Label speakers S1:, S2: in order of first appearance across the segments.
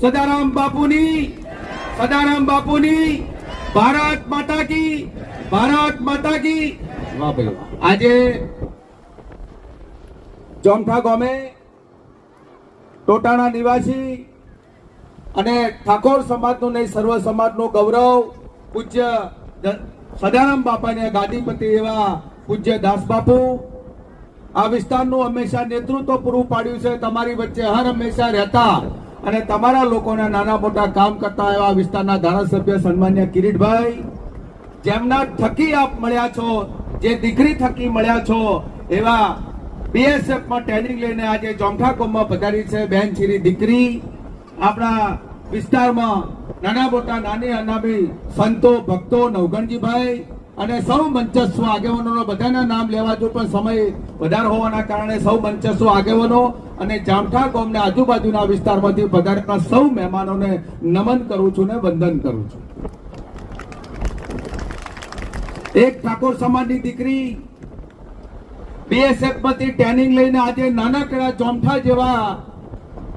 S1: સદારામ બાપુની સદારામ બાપુની ભારત માતા કી ભારત માતા કી. વાહ ભાઈ આજે જોમઠા ગામે ટોટાણા નિવાસી અને ઠાકોર સમાજનું નહીં સર્વ સમાજનું ગૌરવ પૂજ્ય સદારામ બાપાને ગાદીપતિ એવા પૂજ્ય દાસ બાપુ. આ વિસ્તારનું હંમેશા નેતૃત્વ પૂરું પાડ્યું છે. તમારી વચ્ચે હર હંમેશા રહેતા અને તમારા લોકોના નાના મોટા કામ કરતા એવા વિસ્તારના ધારાસભ્ય સન્માન્ય કિરીટભાઈ, જેમના થકી આપ મળ્યા છો, જે દીકરી થકી મળ્યા છો, એવા બીએસએફમાં ટ્રેનિંગ લઈને આજે જોમઠા કોમમાં પધારી છે બેન શ્રી દીકરી. આપણા વિસ્તારમાં નાના મોટા નાની અનામી સંતો, ભક્તો નવગણજીભાઈ અને સૌ મંચસ્વ આગેવાનોનો બધાના નામ લેવા જો પણ સમય વધારે હોવાના કારણે સૌ મંચસ્વ આગેવાનો અને જામઠા ગામના આજુબાજુના વિસ્તારમાંથી પધારેલા સૌ મહેમાનોને નમન કરું છું ને વંદન કરું છું. એક ઠાકોર સમાજની દીકરી બીએસએફમાંથી ટ્રેનિંગ લઈને આજે નાનકડા ચોમઠા જેવા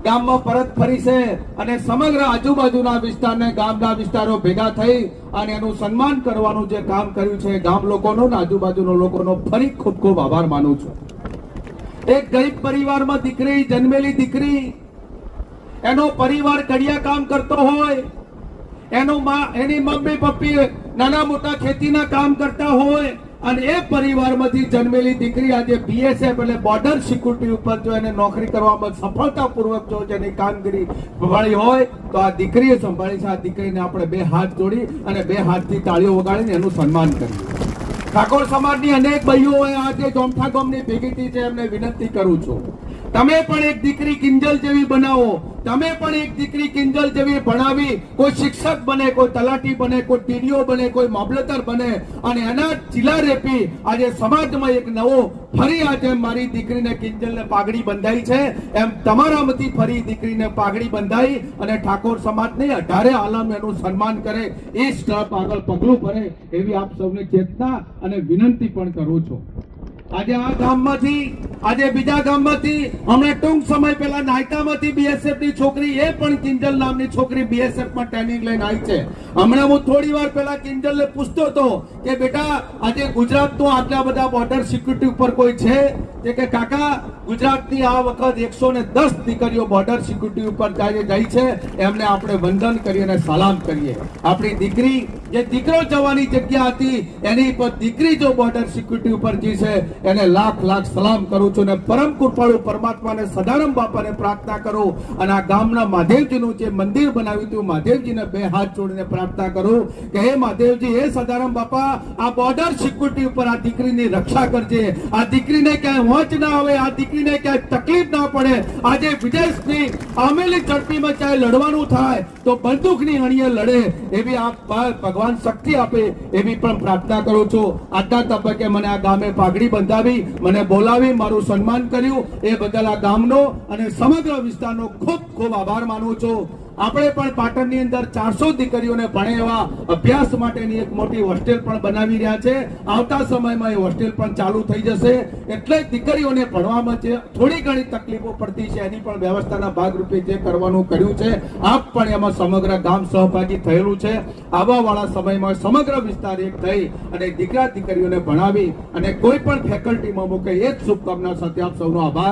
S1: ગામમાં પરત ફરી છે અને સમગ્ર આજુબાજુના વિસ્તારને ગામના વિસ્તારો ભેગા થઈ અને એનું સન્માન કરવાનું જે કામ કર્યું છે, ગામ લોકોનો ને આજુબાજુના લોકોનો ફરી ખૂબ ખૂબ આભાર માનું છું. એક ગરીબ પરિવારમાં દીકરી જન્મેલી દીકરી, એનો પરિવાર કડિયા કામ કરતો હોય, એનું એની મમ્મી પપ્પી નાના મોટા ખેતીના કામ કરતા હોય અને એ પરિવારમાંથી જન્મેલી દીકરી આજે બીએસએફ એટલે બોર્ડર સિક્યુરિટી ઉપર જો એને નોકરી કરવામાં સફળતાપૂર્વક જો જેની કામગીરી સંભાળી હોય, તો આ દીકરીએ સંભાળી છે. આ દીકરીને આપણે બે હાથ જોડી અને બે હાથથી તાળીઓ વગાડીને એનું સન્માન કરીએ ઠાકોર સમાજની અનેક ભાઈઓએ આજે જોમઠા ગામની ભેગી છે એમને વિનંતી કરું છું. તમે પણ એક દીકરી કિંજલ જેવી બનાવો. તમે પણ એક દીકરી કિંજલ જેવી ભણાવી. કોઈ શિક્ષક બને, કોઈ તલાટી બને, કોઈ ટીડીઓ બને, કોઈ મામલતદાર બને. અને એના ચીલા રેપી આજે સમાજમાં એક નવો ફરી આજે મારી દીકરીને કિંજલને પાઘડી બંધાઈ છે. એમ તમારામાંથી ફરી દીકરીને પાઘડી બંધાઈ અને ઠાકોર સમાજને અઢારે આલમ એનું સન્માન કરે. એ સ્ટપ આગળ પગલું ભરે એવી આપ સૌને ચેતના અને વિનંતી પણ કરું છું. આજે આ ગામમાંથી, આજે બીજા ગામમાંથી, હમણાં ટૂંક સમય પહેલા નાયકામાંથી બીએસએફની છોકરી, એ પણ કિંજલ નામની છોકરી બીએસએફમાં ટ્રેનિંગ લઈને આવી છે. હમણાં હું થોડી વાર પહેલા કિંજલ ને પૂછતો હતો કે, બેટા, આજે ગુજરાતનું આટલા બધા બોર્ડર સિક્યુરિટી ઉપર કોઈ છે? તે કે, કાકા, ગુજરાતની આ વખત એકસો ને દસ દીકરીઓ બોર્ડર સિક્યુરિટી ઉપર જાય છે. એમને આપણે વંદન કરીએ અને સલામ કરીએ. આપણી દીકરી જે દીકરો જવાની જગ્યા હતી, એની પર દીકરી જો બોર્ડર સિક્યુરિટી ઉપર જી એને લાખ લાખ સલામ કરું છું અને પરમ કૃપાળુ પરમાત્માને સદારામ બાપાને પ્રાર્થના કરું અને આ ગામના મહાદેવજીનું જે મંદિર બનાવ્યું હતું, મહાદેવજીને બે હાથ જોડીને પ્રાર્થના કરું કે હે મહાદેવજી, હે સદારામ બાપા, આ બોર્ડર સિક્યુરિટી ઉપર આ દીકરીની રક્ષા કરજે. આ દીકરીને ક્યાંય વોચ ના આવે, આ દીકરીને ક્યાંય તકલીફ ના પડે. આજે વિદેશની આમેલી ઝડપીમાં ચાહે લડવાનું થાય, તો બંદૂકની અણીએ લડે એવી આ ભ- ભગવાન શક્તિ આપે એવી પણ પ્રાર્થના કરું છું. આજના તબક્કે મને આ ગામે પાઘડી બંધાવી, મને બોલાવી, મારું સન્માન કર્યું. એ બદલ આ ગામનો અને સમગ્ર વિસ્તારનો ખૂબ ખૂબ આભાર માનું છું. આપણે પણ પાટણની અંદર ચારસો દીકરીઓને ભણે એવા અભ્યાસ માટેની એક મોટી હોસ્ટેલ પણ બનાવી રહ્યા છે. આવતા સમયમાં એ હોસ્ટેલ પણ ચાલુ થઈ જશે. એટલે દીકરીઓને ભણવામાં જે થોડી ઘણી તકલીફો પડતી છે, એની પણ વ્યવસ્થાના ભાગરૂપે જે કરવાનું કર્યું છે, આપ પણ એમાં સમગ્ર ગામ સહભાગી થયેલું છે. આવા વાળા સમયમાં સમગ્ર વિસ્તાર એક થઈ અને દીકરા દીકરીઓને ભણાવી અને કોઈ પણ ફેકલ્ટીમાં મૂકે, એ જ શુભકામના સાથે આપ સૌનો આભાર.